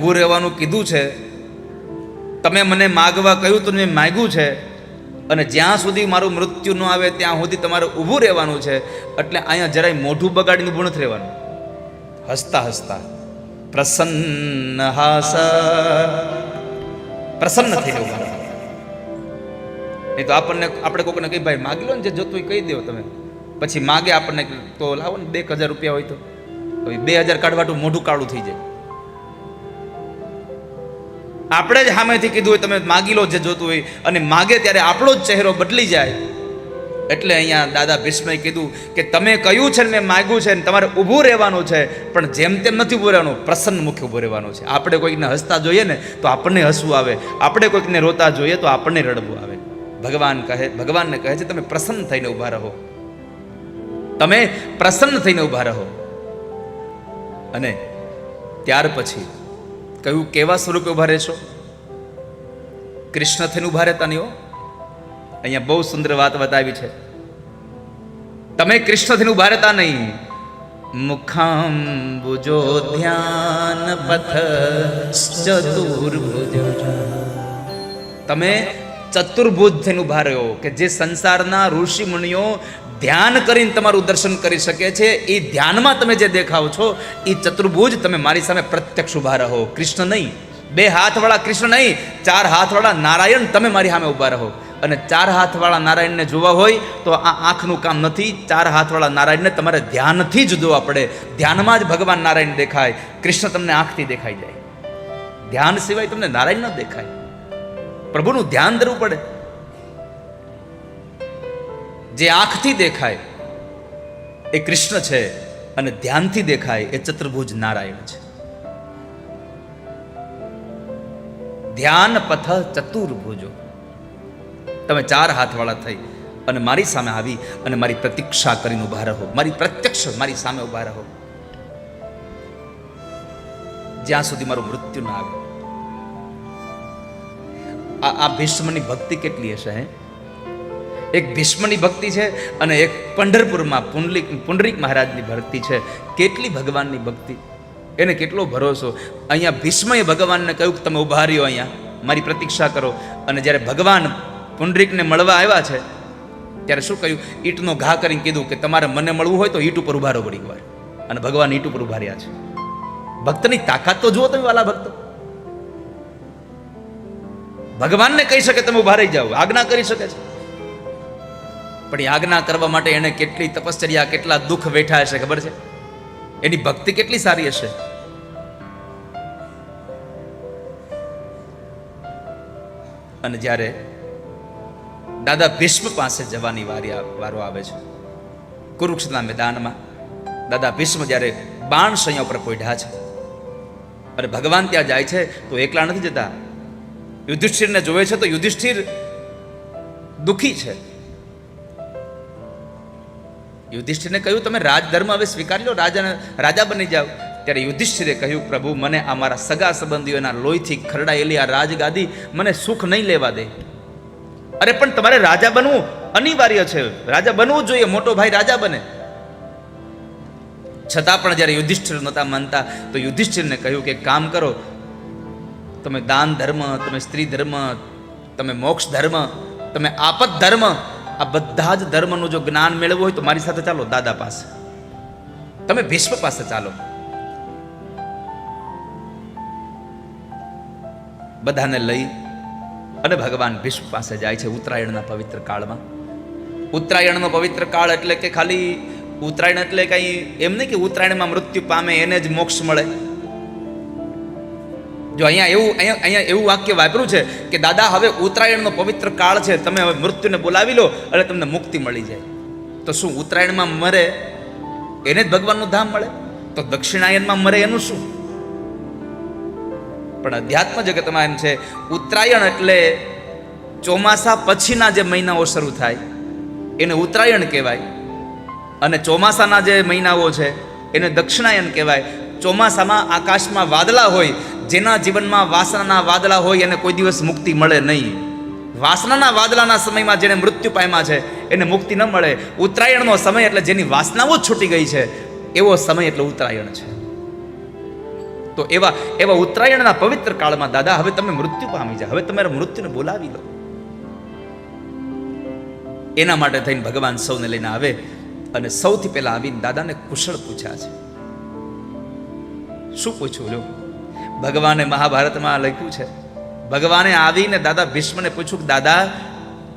ઊભું રહેવાનું કીધું છે, તમે મને માગવા કહ્યું તો મેં માગ્યું છે, અને જ્યાં સુધી મારું મૃત્યુ ન આવે ત્યાં સુધી તમારે ઊભું રહેવાનું છે, એટલે અહીંયા જરાય મોઢું બગાડીને ઊભું નથી રહેવાનું. હસતા હસતા, પ્રસન્ન હાસ. પ્રસન્ન થઈ જવું નહીં તો આપણને, આપણે કોકને કહી, ભાઈ, માગી લો ને જે જોતું કહી દો તમે. પછી માગે આપણને તો લાવો ને, બે હજાર રૂપિયા હોય તો. બે હજાર કાઢવાટું મોઢું કાળું થઈ જાય. આપણે જ સામેથી કીધું હોય, તમે માગી લો જે જોતું હોય. અને માગે ત્યારે આપણો જ ચહેરો બદલી જાય. એટલે અહીંયા દાદા ભીષ્મએ કીધું કે તમે કયું છે ને મેં માગ્યું છે ને તમારે ઊભું રહેવાનું છે. પણ જેમ તેમ નથી ઊભું રહેવાનું, પ્રસન્ન મુખ્ય ઊભું રહેવાનું છે. આપણે કોઈકને હસતા જોઈએ ને તો આપણને હસવું આવે. આપણે કોઈકને રોતા જોઈએ તો આપણને રડવું આવે. ભગવાન કહે, ભગવાનને કહે છે, તમે પ્રસન્ન થઈને ઊભા રહો. તમે પ્રસન્ન થઈને ઊભા રહો. અને ત્યાર પછી કયું કેવા સ્વરૂપે ઊભા રહેશો કૃષ્ણ થઈને ઊભા રહેતા નહીં અહીંયા બહુ સુંદર વાત બતાવી છે. તમે કૃષ્ણ થઈને ઊભા રહેતા નહીં. મુખાંબુજો ધ્યાન પથ ચતુર્ભુજ. તમે ચતુર્ભુજ થઈને ઊભા રહ્યો કે જે સંસારના ઋષિ મુનિઓ ધ્યાન કરીને તમારું દર્શન કરી શકે છે. એ ધ્યાનમાં તમે જે દેખાવ છો એ ચતુર્ભુજ તમે મારી સામે પ્રત્યક્ષ ઊભા રહો. કૃષ્ણ નહીં. બે હાથવાળા કૃષ્ણ નહીં. ચાર હાથવાળા નારાયણ તમે મારી સામે ઊભા રહો. અને ચાર હાથવાળા નારાયણને જોવા હોય તો આ આંખનું કામ નથી. ચાર હાથવાળા નારાયણને તમારે ધ્યાનથી જ જોવા પડે. ધ્યાનમાં જ ભગવાન નારાયણ દેખાય. કૃષ્ણ તમને આંખથી દેખાઈ જાય. ધ્યાન સિવાય તમને નારાયણ ન દેખાય. પ્રભુનું ધ્યાન ધરવું પડે. જે આંખથી દેખાય એ કૃષ્ણ છે અને ધ્યાનથી દેખાય એ ચતુર્ભુજ નારાયણ છે. ધ્યાન પથ ચતુર્ભુજો. તમે ચાર હાથવાળા થઈ અને મારી સામે આવી અને મારી પ્રતીક્ષા કરીને ઊભા રહો. મારી પ્રત્યક્ષ મારી સામે ઊભા રહો. જ્યાં સુધી મારું મૃત્યુ ના આવે. આ ભીષ્મની ભક્તિ કેટલી હશે, હે? એક ભીષ્મની ભક્તિ છે અને એક પંઢરપુરમાં પુંડલિક પુંડરીક મહારાજની ભક્તિ છે. કેટલી ભગવાનની ભક્તિ? એને કેટલો ભરોસો? અહીંયા ભીષ્મએ ભગવાનને કહ્યું કે તમે ઊભા રહ્યો અહીંયા. મારી પ્રતીક્ષા કરો. અને જ્યારે ભગવાન પુંડરીકને મળવા આવ્યા છે, ત્યારે શું કહ્યું? ઈંટનો ઘા કરીને કીધું કે તમારે મને મળવું હોય તો ઈંટ ઉપર ઊભા રહો ઘડીક વાર અને ભગવાન ઈંટ ઉપર ઊભા રહ્યા છે. ભક્તની તાકાત તો જુઓ તમે વાલા ભક્તો. ભગવાનને કહી શકે તમે ઊભા રહી જાઓ. આજ્ઞા કરી શકે છે. પણ આજ્ઞા કરવા માટે એને કેટલી તપશ્ચર્યા, કેટલા દુઃખ વેઠા હશે, ખબર છે? એની ભક્તિ કેટલી સારી હશે? અને જ્યારે દાદા ભીષ્મ પાસે જવાની વારી વારો આવે છે, કુરુક્ષેત્રના મેદાનમાં, દાદા ભીષ્મ જ્યારે બાણ સંયો પર પોઢ્યા છે, અને ભગવાન ત્યાં જાય છે, તો એકલા નથી જતા. યુધિષ્ઠિરને જોવે છે તો યુધિષ્ઠિર દુઃખી છે. યુધિષ્ઠિરને કહ્યું, તમે રાજધર્મ હવે સ્વીકારી લો, રાજા રાજા બની જાઓ. ત્યારે યુધિષ્ઠિરે કહ્યું, પ્રભુ, મને આ મારા સગા સંબંધીઓના લોહીથી ખરડાયેલી આ રાજગાદી મને સુખ નહીં લેવા દે. અરે, પણ તમારે રાજા બનવું અનિવાર્ય છે. રાજા બનવું જોઈએ, મોટો ભાઈ રાજા બને. છતાં પણ જ્યારે યુધિષ્ઠિર નહોતા માનતા, તો યુધિષ્ઠિરને કહ્યું કે, કામ કરો. તમે દાન ધર્મ, તમે સ્ત્રી ધર્મ, તમે મોક્ષ ધર્મ, તમે આપત ધર્મ આ બધા જ ધર્મનું જો જ્ઞાન મેળવવું હોય તો મારી સાથે ચાલો, દાદા પાસે. તમે ભીષ્મ પાસે ચાલો. બધાને લઈ અને ભગવાન ભીષ્મ પાસે જાય છે ઉત્તરાયણના પવિત્ર કાળમાં. ઉત્તરાયણનો પવિત્ર કાળ એટલે કે ખાલી ઉત્તરાયણ એટલે કઈ એમ નહીં કે ઉત્તરાયણમાં મૃત્યુ પામે એને જ મોક્ષ મળે. જો અહીંયા એવું અહીંયા એવું વાક્ય વાપર્યું છે કે દાદા, હવે ઉત્તરાયણનો પવિત્ર કાળ છે, તમે હવે મૃત્યુને બોલાવી લો, એટલે તમને મુક્તિ મળી જાય. તો શું ઉત્તરાયણમાં મરે, એને જ ભગવાનનું ધામ મળે? તો દક્ષિણાયનમાં મરે એનું શું? પણ અધ્યાત્મ જગતમાં એમ છે, ઉત્તરાયણ એટલે ચોમાસા પછીના જે મહિનાઓ શરૂ થાય, એને ઉત્તરાયણ કહેવાય. અને ચોમાસાના જે મહિનાઓ છે, એને દક્ષિણાયન કહેવાય. ચોમાસામાં આકાશમાં વાદળા હોય જેના જીવનમાં વાસનાના વાદળા હોય એને કોઈ દિવસ મુક્તિ મળે નહીં. વાસનાના વાદળાના સમયમાં જેને મૃત્યુ પામ્યા છે, એને મુક્તિ ન મળે. ઉત્તરાયણનો સમય એટલે જેની વાસનાઓ જ છૂટી ગઈ છે, એવો સમય એટલે ઉત્તરાયણ છે. તો એવા એવા ઉત્તરાયણના પવિત્ર કાળમાં, દાદા, હવે તમે મૃત્યુ પામી જાય હવે તમારા મૃત્યુને બોલાવી લો. એના માટે થઈને ભગવાન સૌને લઈને આવે અને સૌથી પહેલા આવીને દાદાને કુશળ પૂછ્યા છે. શું પૂછ્યું લો ભગવાને મહાભારતમાં લખ્યું છે. ભગવાને આવીને દાદા ભીષ્મને પૂછ્યું કે, દાદા,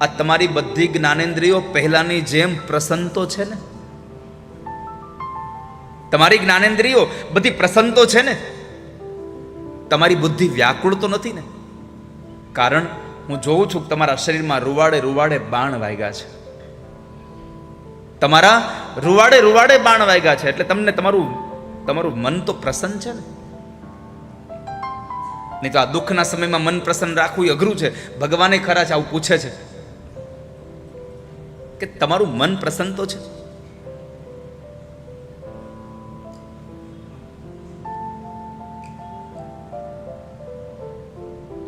આ તમારી બધી જ્ઞાનેન્દ્રિયો પહેલાની જેમ પ્રસન્ન છે ને? તમારી જ્ઞાનેન્દ્રિયો બધી પ્રસન્ન છે ને? તમારી બુદ્ધિ વ્યાકુળ તો નથી ને? કારણ હું જોઉં છું કે તમારા શરીરમાં રૂવાડે રૂવાડે બાણ વાગ્યા છે. તમારા રૂવાડે રૂવાડે બાણ વાગ્યા છે. એટલે તમને તમારું તમારું મન તો પ્રસન્ન છે ને? નહીં તો આ દુઃખના સમયમાં મન પ્રસન્ન રાખવું અઘરું છે. ભગવાને ખરા છે આવું પૂછે છે કે તમારું મન પ્રસન્ન તો છે?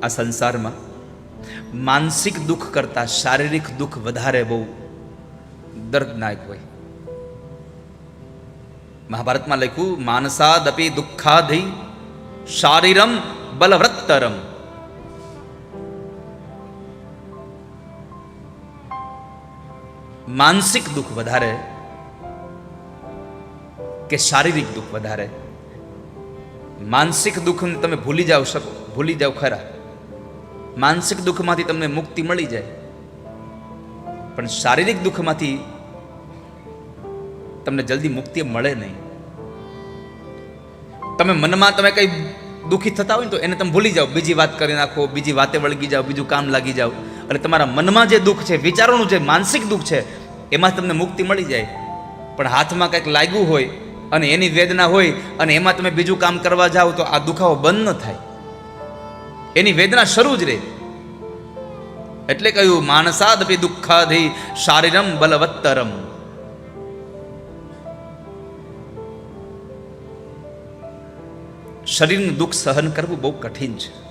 આ સંસારમાં માનસિક દુઃખ કરતા શારીરિક દુઃખ વધારે બહુ દર્દનાયક હોય. મહાભારતમાં લખ્યું, માનસાદપી દુઃખાધી શારીરમ બલવત્તરમ માનસિક દુઃખ વધારે કે શારીરિક દુઃખ વધારે માનસિક દુઃખને તમે ભૂલી જાઓ શકો ભૂલી જાઓ ખરા માનસિક દુઃખમાંથી તમને મુક્તિ મળી જાય પણ શારીરિક દુઃખમાંથી તમને જલ્દી મુક્તિ મળે નહીં તમે મનમાં તમે કંઈ દુઃખી થતા હોય ને તો એને તમે ભૂલી જાઓ. બીજી વાત કરી નાખો, બીજી વાતે વળગી જાઓ, બીજું કામ લાગી જાઓ. અને તમારા મનમાં જે દુઃખ છે, વિચારોનું જે માનસિક દુઃખ છે, એમાં તમને મુક્તિ મળી જાય. પણ હાથમાં કંઈક લાગ્યું હોય અને એની વેદના હોય અને એમાં તમે બીજું કામ કરવા જાઓ તો આ દુખાવો બંધ ન થાય. એની વેદના શરૂ જ રહે. એટલે કહ્યું માનસાદપી દુઃખાધી શારીરમ બલવત્તરમ. શરીરનું દુઃખ સહન કરવું બહુ કઠિન છે.